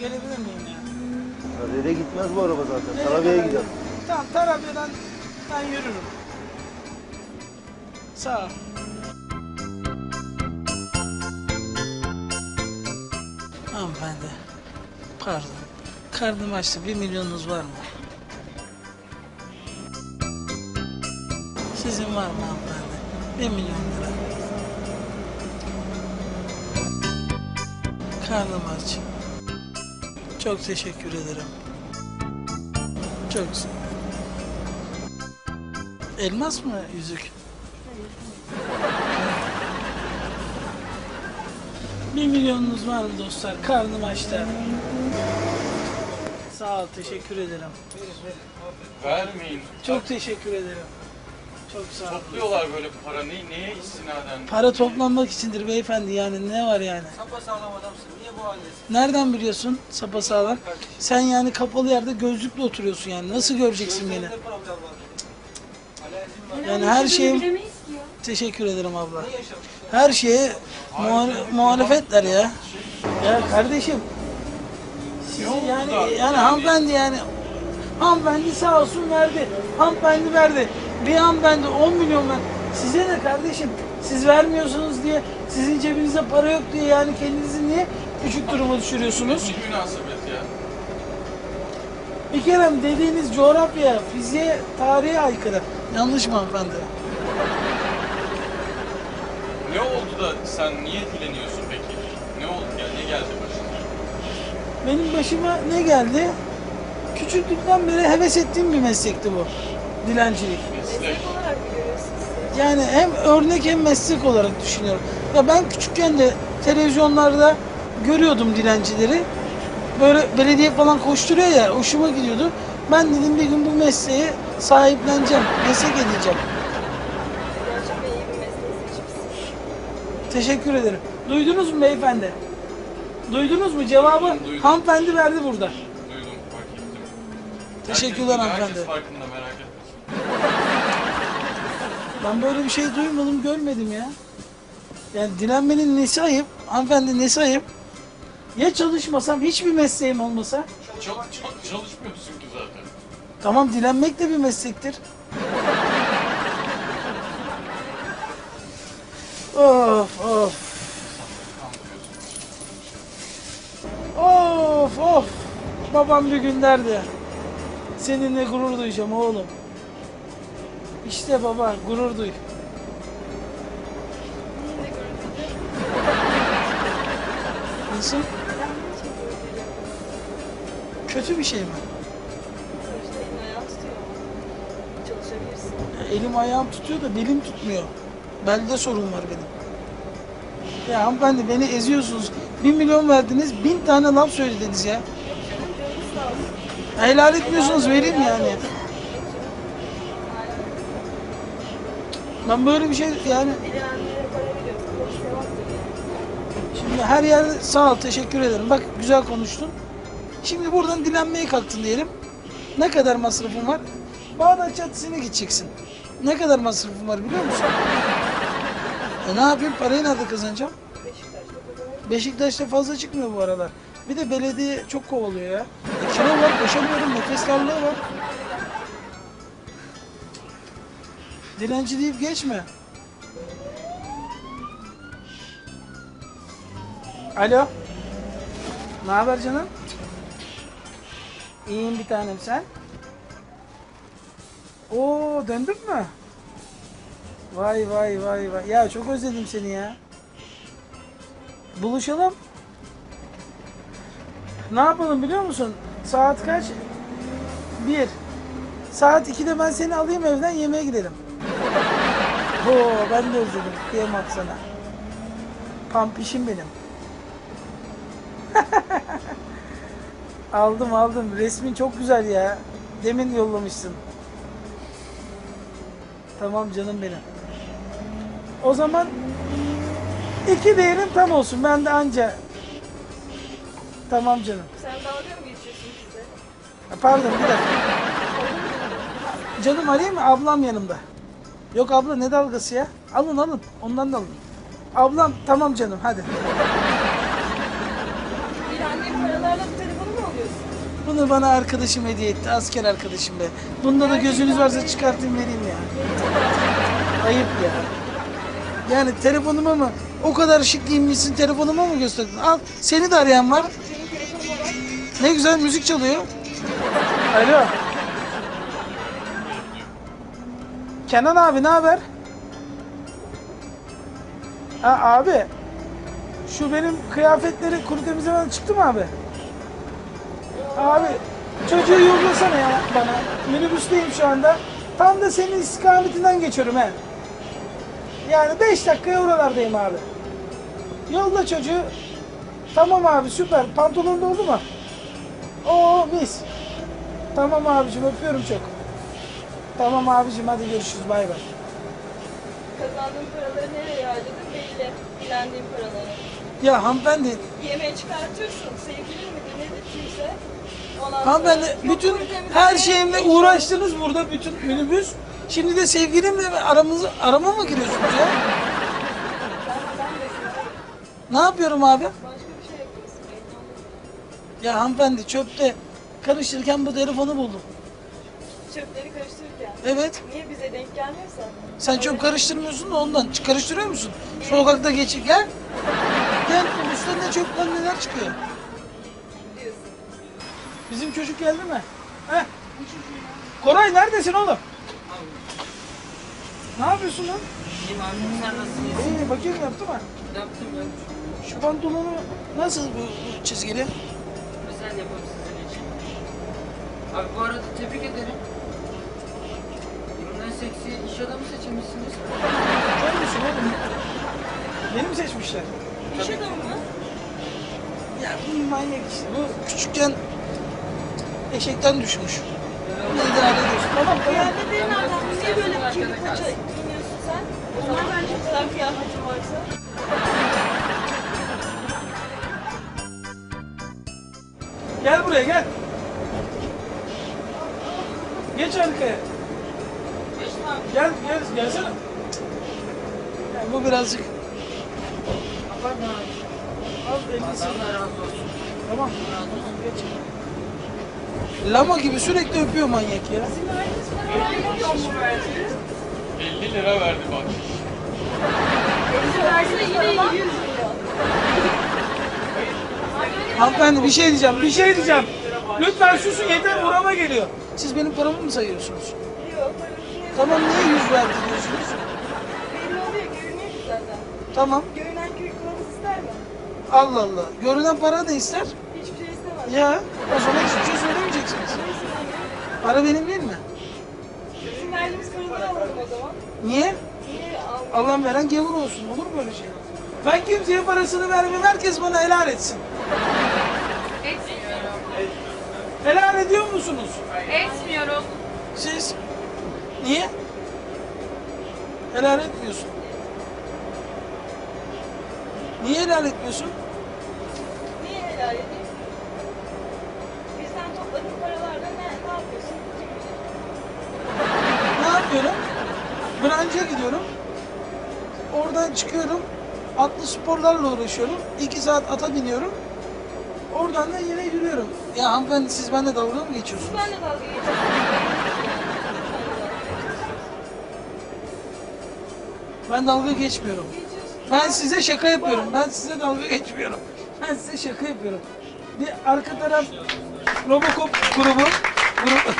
gidebilir miyim ya? Nereye gitmez bu araba zaten. Tarabya'ya gider. Tamam Tarabya'dan ben yürürüm. Sağ ol. Hanımefendi. Pardon. Karnım açtı. Bir milyonunuz var mı? Sizin var mı hanımefendi? Bir milyon lira. Karnım aç. Çok teşekkür ederim. Çok sağ Elmas mı yüzük? Bir milyonunuz var mı dostlar? Karnım açtı. Sağ ol, teşekkür ederim. Vermeyin. Çok teşekkür ederim. Çok sağ. Topluyorlar böyle para. Ne, neye istinaden? Para toplanmak içindir beyefendi yani ne var yani? Sapasağlam adamsın. Niye bu haldesin? Nereden biliyorsun sapasağlam? Sen yani kapalı yerde gözlükle oturuyorsun yani. Nasıl göreceksin beni? Gözlerinde problem var. Alerjin var. Yani her şeyim... Bilemeyiz ki ya. Teşekkür ederim abla. Ne? Her şeye muhale- muhalefetler ya. Ya kardeşim. Sizi yani yani hanımefendi yani hanımefendi sağ olsun verdi. Hanımefendi verdi. Bir hanımefendi 10 milyon ver. Size de kardeşim siz vermiyorsunuz diye sizin cebinizde para yok diye yani kendinizi niye küçük duruma düşürüyorsunuz? Ne münasebet ya? Bir kere dediğiniz coğrafya, fiziğe, tarihe aykırı. Yanlış mı hanımefendi? Ne oldu da sen niye dileniyorsun peki? Ne oldu ya? Ne geldi başına? Benim başıma ne geldi? Küçüklükten beri heves ettiğim bir meslekti bu. Dilencilik. Meslek. Meslek olarak mı görüyorsunuz siz? Yani hem örnek hem meslek olarak düşünüyorum. Ya ben küçükken de televizyonlarda görüyordum dilencileri. Böyle belediye falan koşturuyor ya hoşuma gidiyordu. Ben dedim bir gün bu mesleği sahipleneceğim, meslek edeceğim. Gerçekten iyi bir meslek seçmişsiniz. Teşekkür ederim. Duydunuz mu beyefendi? Duydunuz mu? Cevabı Duydum. hanımefendi verdi burada. Duydum, fark ettim. Teşekkürler Herkes- hanımefendi. Herkes farkında merak etmesin. Ben böyle bir şey duymadım, görmedim ya. Yani dilenmenin nesi ayıp? Hanımefendi nesi ayıp? Ya çalışmasam, hiçbir mesleğim olmasa? Çok, çok çalışmıyorsun ki zaten. Tamam dilenmek de bir meslektir. Of of. Of of. Babam bir gün derdi. Seninle gurur duyacağım oğlum. İşte baba gurur duy. Nasıl? Kötü bir şey mi? Sonuçta elin tutuyor. Çalışabilirsin. Ya elim ayağım tutuyor da belim tutmuyor. Belde sorun var benim. Ya hanımefendi beni eziyorsunuz. Bir milyon verdiniz, bin tane laf söylediniz ya. Canım Helal etmiyorsunuz vereyim yani. Ben böyle bir şey yani şimdi her yerde sağ ol teşekkür ederim. Bak güzel konuştun. Şimdi buradan dilenmeye kalktın diyelim. Ne kadar masrafın var? Bağdat Caddesi'ne gideceksin. Ne kadar masrafın var biliyor musun? E ne yapayım? Parayı nerede kazanacağım? Beşiktaş'ta. Beşiktaş'ta fazla çıkmıyor bu aralar. Bir de belediye çok kovalıyor ya. E, kilo var, koşamıyorum, nefes darlığı var. Dilenci deyip geçme. Alo. Ne haber canım? İyiyim bir tanem sen. Oo döndün mü? Vay vay vay vay. Ya çok özledim seni ya. Buluşalım. Ne yapalım biliyor musun? Saat kaç? Bir. Saat 2'de ben seni alayım evden yemeğe gidelim. Oo ben de özledim. Kıyamam sana. Pampişim benim. aldım aldım. Resmin çok güzel ya. Demin yollamışsın. Tamam canım benim. O zaman iki değerim tam olsun. Ben de anca. Tamam canım. Sen dalga mı geçiyorsun size? Ha, Pardon bir dakika. Canım arayayım mı? Ablam yanımda. Yok abla ne dalgası ya? Alın alın. Ondan da alın. Ablam tamam canım hadi. Bir anne paralarla bu telefonu mu Bunu bana arkadaşım hediye etti. Asker arkadaşım be. Bunda da gözünüz varsa çıkartayım vereyim ya. Ayıp ya. Yani telefonuma mı? O kadar şık giyinmişsin telefonuma mı gösterdin? Al seni de arayan var. Ne güzel müzik çalıyor. Alo. Kenan abi ne haber? Ha abi. Şu benim kıyafetleri kuru temizlemeden çıktı mı abi? Abi çocuğu yollasana ya bana. Minibüsteyim şu anda. Tam da senin istikametinden geçiyorum he. Yani 5 dakikaya oralardayım abi. Yolla çocuğu. Tamam abi süper. Pantolon doldu mu? Oo mis. Tamam abicim öpüyorum çok. Tamam abicim hadi görüşürüz bay bay. Kazandığın paraları nereye harcadın belli. Dilendiğin paraları. Ya hanımefendi, Yemeğe çıkartıyorsun. Sevgilin midir nedir kimse. Ondan hanımefendi sonra bütün yok kuru temizlemeye her şeyimle gidiyorsun. uğraştınız burada bütün minibüs. Şimdi de sevgilimle aramızı arama mı giriyorsunuz ya? Ne yapıyorum abi? başka bir şey yapıyorsun. belli olmaz. Ya hanımefendi çöpte karıştırırken bu telefonu buldum. Çöpleri karıştırırken. Evet. Niye bize denk gelmiyorsa? Sen çöp karıştırmıyorsun da ondan. Karıştırıyor musun? Sokakta geçip gel. Gel üstünde çöpten neler çıkıyor. Diyorsun. Bizim çocuk geldi mi? Heh. Koray neredesin oğlum? Ne yapıyorsun lan? İyiyim abi sen nasılsın? İyi bakayım yaptı mı? Yaptım ben. Şu pantolonu nasıl bu, bu çizgili? Özel yapalım sizin için. Abi bu arada tebrik ederim. İş adamı seçilmişsiniz. Kör müsün oğlum? Beni mi seçmişler? İş adamı mı? Ya bu manyak işte. Bu küçükken eşekten düşmüş. Ne idare ediyorsun? Tamam tamam. Kıyafetlerin nereden? Niye böyle bir kirli paça giyiniyorsun sen? O zaman bence sen kıyafetin varsa. Gel buraya gel. Geç arkaya. Gel gel gelsene. Ya bu birazcık Abartma abi. razı olsun. Tamam. Geç. Lama gibi sürekli öpüyor manyak ya. 50 lira verdi bak. Verse yine 100 milyon. Hanımefendi bir şey diyeceğim, bir şey diyeceğim. Lütfen susun yeter burama geliyor. Siz benim paramı mı sayıyorsunuz? Tamam niye yüz verdi diyorsunuz? Belli oluyor görünüyor ki zaten. Tamam. Görünen köy kılavuz ister mi? Allah Allah. Görünen para da ister. Hiçbir şey istemez. Ya o zaman hiçbir şey söylemeyeceksiniz. Para benim değil mi? Bizim verdiğimiz paraları alalım o zaman. Niye? Niye al? Allah veren gavur olsun. Olur mu böyle şey? Ben kimseye parasını vermem. Herkes bana helal etsin. Helal ediyor musunuz? Etmiyorum. Siz? Niye? Helal etmiyorsun. Niye helal etmiyorsun? Niye helal edeyim? Bizden topladığın paralarla ne, ne yapıyorsun? Ne yapıyorum? Branca gidiyorum. Oradan çıkıyorum. Atlı sporlarla uğraşıyorum. İki saat ata biniyorum. Oradan da yine yürüyorum. Ya hanımefendi siz benimle dalga mı geçiyorsunuz? Ben de dalga geçiyorum. Ben dalga geçmiyorum. Ben size şaka yapıyorum. Ben size dalga geçmiyorum. Ben size şaka yapıyorum. Bir arka taraf Robocop grubu. grubu